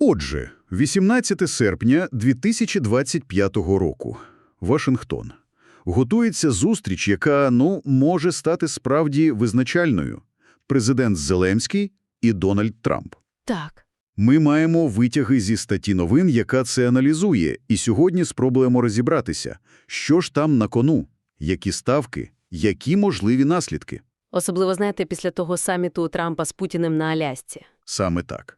Отже, 18 серпня 2025 року. Вашингтон. Готується зустріч, яка, ну, може стати справді визначальною. Президент Зеленський і Дональд Трамп. Так. Ми маємо витяги зі статті новин, яка це аналізує, і сьогодні спробуємо розібратися, що ж там на кону, які ставки, які можливі наслідки. Особливо, знаєте, після того саміту Трампа з Путіним на Алясці. Саме так.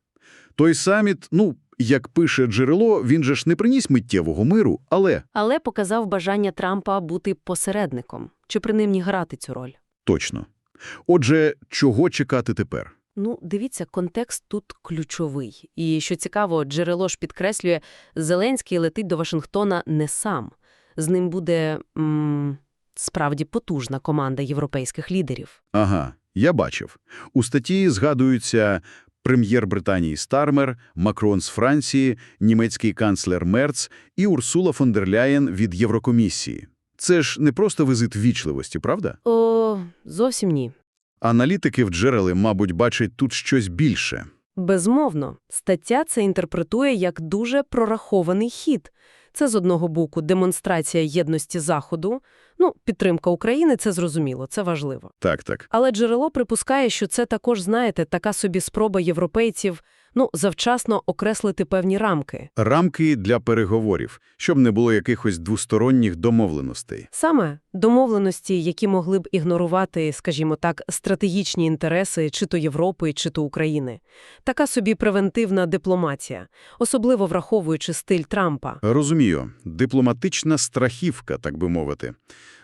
Той саміт, ну, як пише джерело, він же ж не приніс миттєвого миру, але Але показав бажання Трампа бути посередником, чи принаймні грати цю роль. точно. Отже, чого чекати тепер? Ну, дивіться, контекст тут ключовий. І, що цікаво, джерело ж підкреслює, Зеленський летить до Вашингтона не сам. З ним буде м справді потужна команда європейських лідерів. Ага, я бачив. У статті згадуються прем'єр Британії Стармер, Макрон з Франції, німецький канцлер Мерц і Урсула фон дер Ляєн від Єврокомісії. Це ж не просто візит вічливості, правда? О, зовсім ні. Аналітики в джерели, мабуть, бачать тут щось більше. Безмовно, стаття це інтерпретує як дуже прорахований хід. Це, з одного боку, демонстрація єдності Заходу. Ну, підтримка України – це зрозуміло, це важливо. Так, так. Але джерело припускає, що це також, знаєте, така собі спроба європейців, ну, завчасно окреслити певні рамки. Рамки для переговорів, щоб не було якихось двосторонніх домовленостей. Саме домовленості, які могли б ігнорувати, скажімо так, стратегічні інтереси чи то Європи, чи то України. Така собі превентивна дипломатія, особливо враховуючи стиль Трампа. Розумію. Дипломатична страхівка, так би мовити.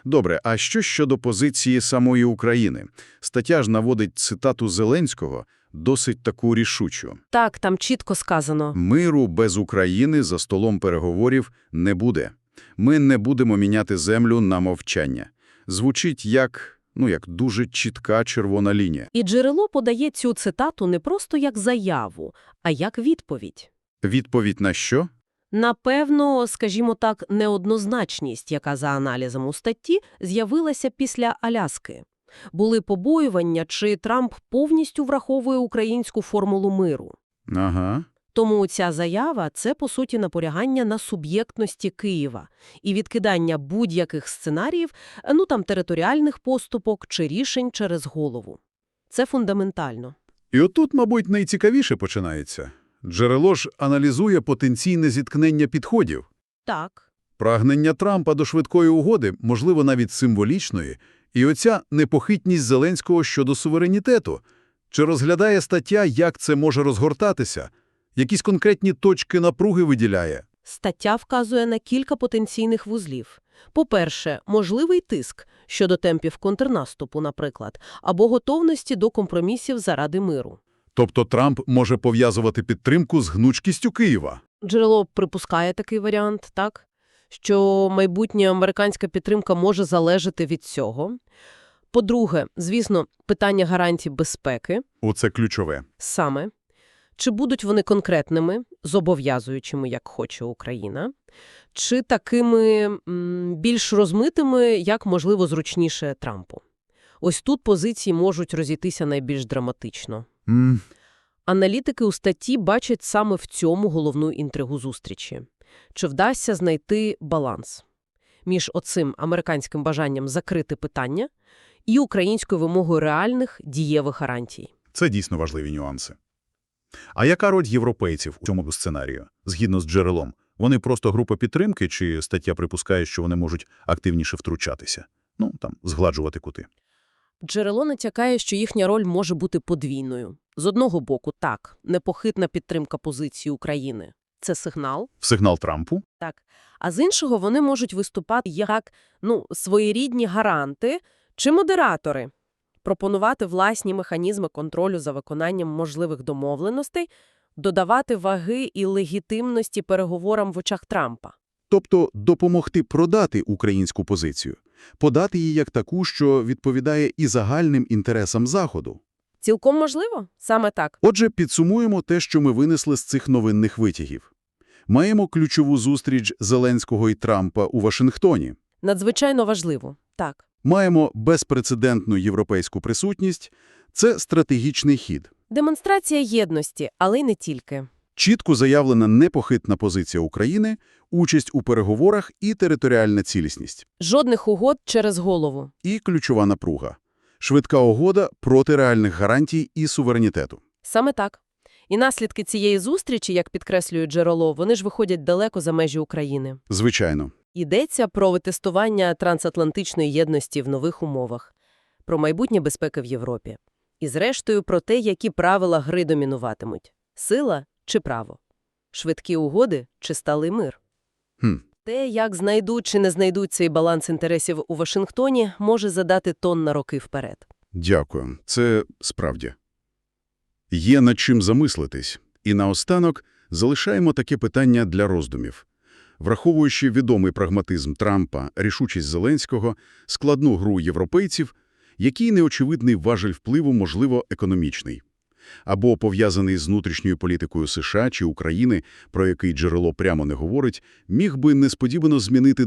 Добре, а що щодо позиції самої України? Стаття ж наводить цитату Зеленського, досить таку рішучу. Так, там чітко сказано. «Миру без України за столом переговорів не буде. Ми не будемо міняти землю на мовчання». Звучить як, ну, як дуже чітка червона лінія. І джерело подає цю цитату не просто як заяву, а як відповідь. Відповідь на що? Напевно, скажімо так, неоднозначність, яка за аналізом у статті з'явилася після Аляски. Були побоювання, чи Трамп повністю враховує українську формулу миру. Ага. Тому ця заява – це, по суті, наполягання на суб'єктності Києва і відкидання будь-яких сценаріїв, ну там територіальних поступок чи рішень через голову. Це фундаментально. І отут, мабуть, найцікавіше починається. Джерело ж аналізує потенційне зіткнення підходів. Так. Прагнення Трампа до швидкої угоди, можливо, навіть символічної, і оця непохитність Зеленського щодо суверенітету. Чи розглядає стаття, як це може розгортатися? Якісь конкретні точки напруги виділяє? Стаття вказує на кілька потенційних вузлів. По-перше, можливий тиск щодо темпів контрнаступу, наприклад, або готовності до компромісів заради миру. Тобто Трамп може пов'язувати підтримку з гнучкістю Києва. Джерело припускає такий варіант, так? Що майбутня американська підтримка може залежати від цього. По-друге, звісно, питання гарантій безпеки Оце ключове. саме. Чи будуть вони конкретними, зобов'язуючими, як хоче Україна, чи такими більш розмитими, як, можливо, зручніше Трампу? Ось тут позиції можуть розійтися найбільш драматично. М, Аналітики у статті бачать саме в цьому головну інтригу зустрічі. Чи вдасться знайти баланс між оцим американським бажанням закрити питання і українською вимогою реальних дієвих гарантій? Це дійсно важливі нюанси. А яка роль європейців у цьому сценарію, згідно з джерелом? Вони просто група підтримки, чи стаття припускає, що вони можуть активніше втручатися? Ну, там, згладжувати кути. Джерело натякає, що їхня роль може бути подвійною. З одного боку, так, непохитна підтримка позиції України – це сигнал, В сигнал Трампу? так. А з іншого вони можуть виступати як ну, своєрідні гаранти чи модератори, пропонувати власні механізми контролю за виконанням можливих домовленостей, додавати ваги і легітимності переговорам в очах Трампа. Тобто допомогти продати українську позицію, подати її як таку, що відповідає і загальним інтересам Заходу. Цілком можливо? Саме так. Отже, підсумуємо те, що ми винесли з цих новинних витягів. Маємо ключову зустріч Зеленського і Трампа у Вашингтоні. Надзвичайно важливо. Так. Маємо безпрецедентну європейську присутність. Це стратегічний хід. Демонстрація єдності, але й не тільки. Чітко заявлена непохитна позиція України, участь у переговорах і територіальна цілісність. Жодних угод через голову. І ключова напруга. Швидка угода проти реальних гарантій і суверенітету. Саме так. І наслідки цієї зустрічі, як підкреслює джерело, вони ж виходять далеко за межі України. Звичайно. Йдеться про витестування трансатлантичної єдності в нових умовах, про майбутнє безпеки в Європі. І зрештою про те, які правила гри домінуватимуть – сила чи право, швидкі угоди чи сталий мир. Хм. Те, як знайдуть чи не знайдуть цей баланс інтересів у Вашингтоні, може задати тон на роки вперед. Дякую. Це справді. Є над чим замислитись. І наостанок залишаємо таке питання для роздумів. Враховуючи відомий прагматизм Трампа, рішучість Зеленського, складну гру європейців, який неочевидний важель впливу, можливо, економічний? Або пов'язаний з внутрішньою політикою США чи України, про який джерело прямо не говорить, міг би несподівано змінити